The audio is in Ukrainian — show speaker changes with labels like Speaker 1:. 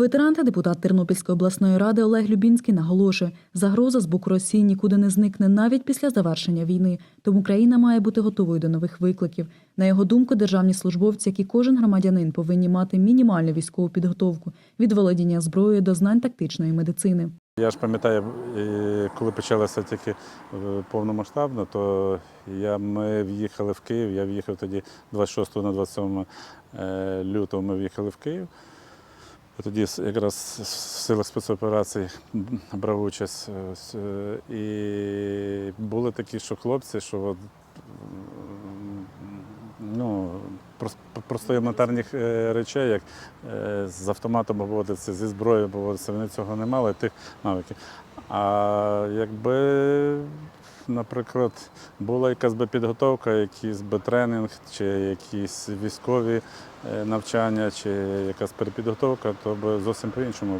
Speaker 1: Ветеран та депутат Тернопільської обласної ради Олег Любінський наголошує, загроза з боку Росії нікуди не зникне навіть після завершення війни. Тому країна має бути готовою до нових викликів. На його думку, державні службовці, як і кожен громадянин, повинні мати мінімальну військову підготовку від володіння зброєю до знань тактичної медицини.
Speaker 2: Я ж пам'ятаю, е, коли почалося тільки е, повномасштабно, то я, ми в'їхали в Київ. Я в'їхав тоді 26 на 27 е, лютого ми в'їхали в Київ. Тоді якраз в силах спецоперацій брав участь. е, е, І були такі, що хлопці, що от, ну, просто елементарних е, речей, як з автоматом поводитися, зі зброєю поводитися, вони цього не мали, тих навиків. А якби, наприклад, була якась би підготовка, якийсь би тренінг, чи якісь військові е, навчання, чи якась перепідготовка, то би зовсім по-іншому